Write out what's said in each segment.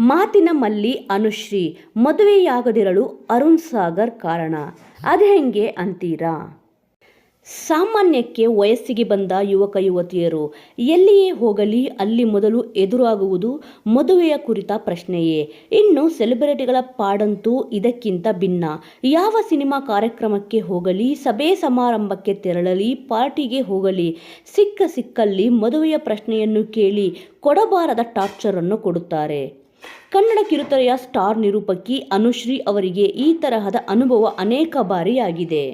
ಮಾತಿನ ಮಲ್ಲಿ ಅನುಶ್ರೀ, ಮದುವೆಯಾಗದಿರಲು ಅರುಣ್ ಸಾಗರ್ ಕಾರಣ. ಅದು ಹೆಂಗೆ ಅಂತೀರಾ? ಸಾಮಾನ್ಯಕ್ಕೆ ವಯಸ್ಸಿಗೆ ಬಂದ ಯುವಕ ಯುವತಿಯರು, ಎಲ್ಲಿಯೇ ಹೋಗಲಿ ಅಲ್ಲಿ ಮೊದಲು ಎದುರಾಗುವುದು ಮದುವೆಯ ಕುರಿತ ಪ್ರಶ್ನೆಯೇ. ಇನ್ನು ಸೆಲೆಬ್ರಿಟಿಗಳ ಪಾಡಂತೂ ಇದಕ್ಕಿಂತ ಭಿನ್ನ. ಯಾವ ಸಿನಿಮಾ ಕಾರ್ಯಕ್ರಮಕ್ಕೆ ಹೋಗಲಿ, ಸಭೆ ಸಮಾರಂಭಕ್ಕೆ ತೆರಳಲಿ, ಪಾರ್ಟಿಗೆ ಹೋಗಲಿ, ಸಿಕ್ಕ ಸಿಕ್ಕಲ್ಲಿ ಮದುವೆಯ ಪ್ರಶ್ನೆಯನ್ನು ಕೇಳಿ ಕೊಡಬಾರದ ಟಾರ್ಚರನ್ನು ಕೊಡುತ್ತಾರೆ. ಕನ್ನಡ ಕಿರುತೆರೆಯ ಸ್ಟಾರ್ ನಿರೂಪಕಿ ಅನುಶ್ರೀ ಅವರಿಗೆ ಈ ತರಹದ ಅನುಭವ ಅನೇಕ ಬಾರಿಯಾಗಿದೆ.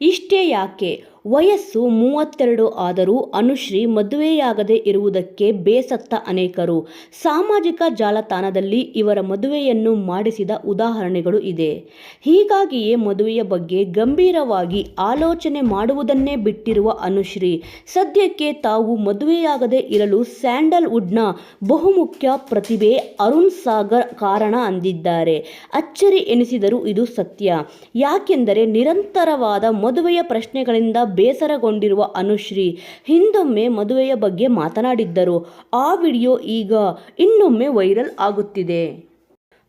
ಇಷ್ಟೇ ಯಾಕೆ? ವಯಸ್ಸು ಮೂವತ್ತೆರಡು ಆದರೂ ಅನುಶ್ರೀ ಮದುವೆಯಾಗದೇ ಇರುವುದಕ್ಕೆ ಬೇಸತ್ತ ಅನೇಕರು. ಸಾಮಾಜಿಕ ಜಾಲತಾಣದಲ್ಲಿ ಇವರ ಮದುವೆಯನ್ನು ಮಾಡಿಸಿದ ಉದಾಹರಣೆಗಳು ಇದೆ. ಹೀಗಾಗಿಯೇ ಮದುವೆಯ ಬಗ್ಗೆ ಗಂಭೀರವಾಗಿ ಆಲೋಚನೆ ಮಾಡುವುದನ್ನೇ ಬಿಟ್ಟಿರುವ ಅನುಶ್ರೀ, ಸದ್ಯಕ್ಕೆ ತಾವು ಮದುವೆಯಾಗದೇ ಇರಲು ಸ್ಯಾಂಡಲ್ವುಡ್ನ ಬಹುಮುಖ್ಯ ಪ್ರತಿಭೆ ಅರುಣ್ ಸಾಗರ್ ಕಾರಣ ಅಂದಿದ್ದಾರೆ. ಅಚ್ಚರಿ ಎನಿಸಿದರೂ ಇದು ಸತ್ಯ. ಯಾಕೆಂದರೆ ನಿರಂತರವಾದ ಮದುವೆಯ ಪ್ರಶ್ನೆಗಳಿಂದ ಬೇಸರಗೊಂಡಿರುವ ಅನುಶ್ರೀ ಹಿಂದೊಮ್ಮೆ ಮದುವೆಯ ಬಗ್ಗೆ ಮಾತನಾಡಿದ್ದರು. ಆ ವಿಡಿಯೋ ಈಗ ಇನ್ನೊಮ್ಮೆ ವೈರಲ್ ಆಗುತ್ತಿದೆ.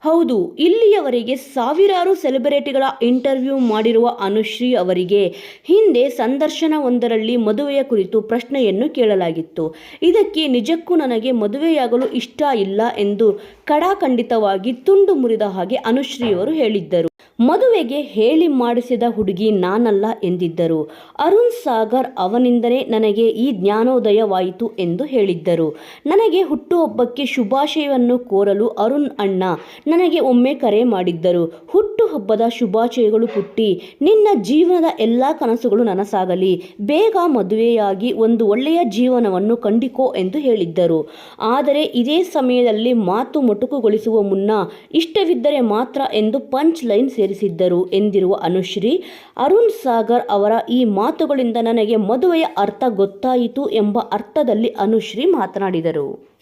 ಹೌದು, ಇಲ್ಲಿಯವರೆಗೆ ಸಾವಿರಾರು ಸೆಲೆಬ್ರಿಟಿಗಳ ಇಂಟರ್ವ್ಯೂ ಮಾಡಿರುವ ಅನುಶ್ರೀ ಅವರಿಗೆ ಹಿಂದೆ ಸಂದರ್ಶನವೊಂದರಲ್ಲಿ ಮದುವೆಯ ಕುರಿತು ಪ್ರಶ್ನೆಯನ್ನು ಕೇಳಲಾಗಿತ್ತು. ಇದಕ್ಕೆ ನಿಜಕ್ಕೂ ನನಗೆ ಮದುವೆಯಾಗಲು ಇಷ್ಟ ಇಲ್ಲ ಎಂದು ಕಡಾಖಂಡಿತವಾಗಿ ತುಂಡು ಮುರಿದ ಹಾಗೆ ಅನುಶ್ರೀಯವರು ಹೇಳಿದ್ದರು. ಮದುವೆಗೆ ಹೇಳಿ ಮಾಡಿಸಿದ ಹುಡುಗಿ ನಾನಲ್ಲ ಎಂದಿದ್ದರು. ಅರುಣ್ ಸಾಗರ್ ಅವನಿಂದಲೇ ನನಗೆ ಈ ಜ್ಞಾನೋದಯವಾಯಿತು ಎಂದು ಹೇಳಿದ್ದರು. ನನಗೆ ಹುಟ್ಟುಹಬ್ಬಕ್ಕೆ ಶುಭಾಶಯವನ್ನು ಕೋರಲು ಅರುಣ್ ಅಣ್ಣ ನನಗೆ ಒಮ್ಮೆ ಕರೆ ಮಾಡಿದ್ದರು. ಹುಟ್ಟುಹಬ್ಬದ ಶುಭಾಶಯಗಳು ಪುಟ್ಟಿ, ನಿನ್ನ ಜೀವನದ ಎಲ್ಲ ಕನಸುಗಳು ನನಸಾಗಲಿ, ಬೇಗ ಮದುವೆಯಾಗಿ ಒಂದು ಒಳ್ಳೆಯ ಜೀವನವನ್ನು ಕಂಡಿಕೋ ಎಂದು ಹೇಳಿದ್ದರು. ಆದರೆ ಇದೇ ಸಮಯದಲ್ಲಿ ಮಾತು ಮೊಟಕುಗೊಳಿಸುವ ಮುನ್ನ ಇಷ್ಟವಿದ್ದರೆ ಮಾತ್ರ ಎಂದು ಪಂಚ್ ಲೈನ್ ಸೇರಿಸಿದ್ದರು ಎಂದಿರುವ ಅನುಶ್ರೀ, ಅರುಣ್ ಸಾಗರ್ ಅವರ ಈ ಮಾತುಗಳಿಂದ ನನಗೆ ಮದುವೆಯ ಅರ್ಥ ಗೊತ್ತಾಯಿತು ಎಂಬ ಅರ್ಥದಲ್ಲಿ ಅನುಶ್ರೀ ಮಾತನಾಡಿದರು.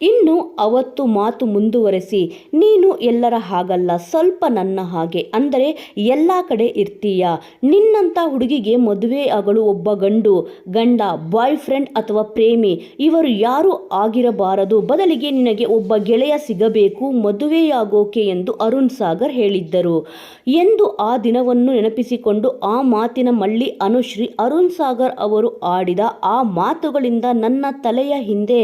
ಇನ್ನು ಅವತ್ತು ಮಾತು ಮುಂದುವರೆಸಿ, ನೀನು ಎಲ್ಲರ ಹಾಗಲ್ಲ, ಸ್ವಲ್ಪ ನನ್ನ ಹಾಗೆ. ಅಂದರೆ, ಎಲ್ಲ ಕಡೆ ಇರ್ತೀಯ. ನಿನ್ನಂಥ ಹುಡುಗಿಗೆ ಮದುವೆ ಆಗಲು ಒಬ್ಬ ಗಂಡು, ಗಂಡ ಬಾಯ್ ಫ್ರೆಂಡ್ ಅಥವಾ ಪ್ರೇಮಿ, ಇವರು ಯಾರೂ ಆಗಿರಬಾರದು. ಬದಲಿಗೆ ನಿನಗೆ ಒಬ್ಬ ಗೆಳೆಯ ಸಿಗಬೇಕು, ಮದುವೆಯಾಗೋಕೆ ಎಂದು ಅರುಣ್ ಸಾಗರ್ ಹೇಳಿದ್ದರು. ಎಂದು ಆ ದಿನವನ್ನು ನೆನಪಿಸಿಕೊಂಡು ಆ ಮಾತಿನ ಮಳ್ಳಿ ಅನುಶ್ರೀ, ಅರುಣ್ ಸಾಗರ್ ಅವರು ಆಡಿದ ಆ ಮಾತುಗಳಿಂದ ನನ್ನ ತಲೆಯ ಹಿಂದೆ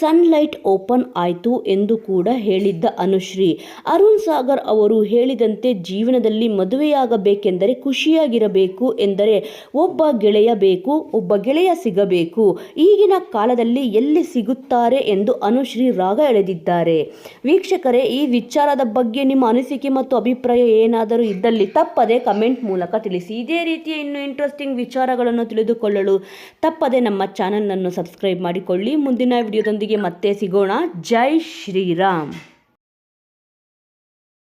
ಸನ್ಲೈಟ್ ಓಪನ್ ಆಯಿತು ಎಂದು ಕೂಡ ಹೇಳಿದ್ದ ಅನುಶ್ರೀ. ಅರುಣ್ ಸಾಗರ್ ಅವರು ಹೇಳಿದಂತೆ ಜೀವನದಲ್ಲಿ ಮದುವೆಯಾಗಬೇಕೆಂದರೆ ಖುಷಿಯಾಗಿರಬೇಕು ಎಂದರೆ ಒಬ್ಬ ಗೆಳೆಯ ಬೇಕು, ಒಬ್ಬ ಗೆಳೆಯ ಸಿಗಬೇಕು. ಈಗಿನ ಕಾಲದಲ್ಲಿ ಎಲ್ಲಿ ಸಿಗುತ್ತಾರೆ ಎಂದು ಅನುಶ್ರೀ ರಾಗ ಎಳೆದಿದ್ದಾರೆ. ವೀಕ್ಷಕರೇ, ಈ ವಿಚಾರದ ಬಗ್ಗೆ ನಿಮ್ಮ ಅನಿಸಿಕೆ ಮತ್ತು ಅಭಿಪ್ರಾಯ ಏನಾದರೂ ಇದ್ದಲ್ಲಿ ತಪ್ಪದೆ ಕಮೆಂಟ್ ಮೂಲಕ ತಿಳಿಸಿ. ಇದೇ ರೀತಿಯ ಇನ್ನು ಇಂಟ್ರೆಸ್ಟಿಂಗ್ ವಿಚಾರಗಳನ್ನು ತಿಳಿದುಕೊಳ್ಳಲು ತಪ್ಪದೆ ನಮ್ಮ ಚಾನಲನ್ನು ಸಬ್ಸ್ಕ್ರೈಬ್ ಮಾಡಿಕೊಳ್ಳಿ. ಮುಂದಿನ ವಿಡಿಯೋದೊಂದಿಗೆ ಮತ್ತೆ गुणा जय श्री राम।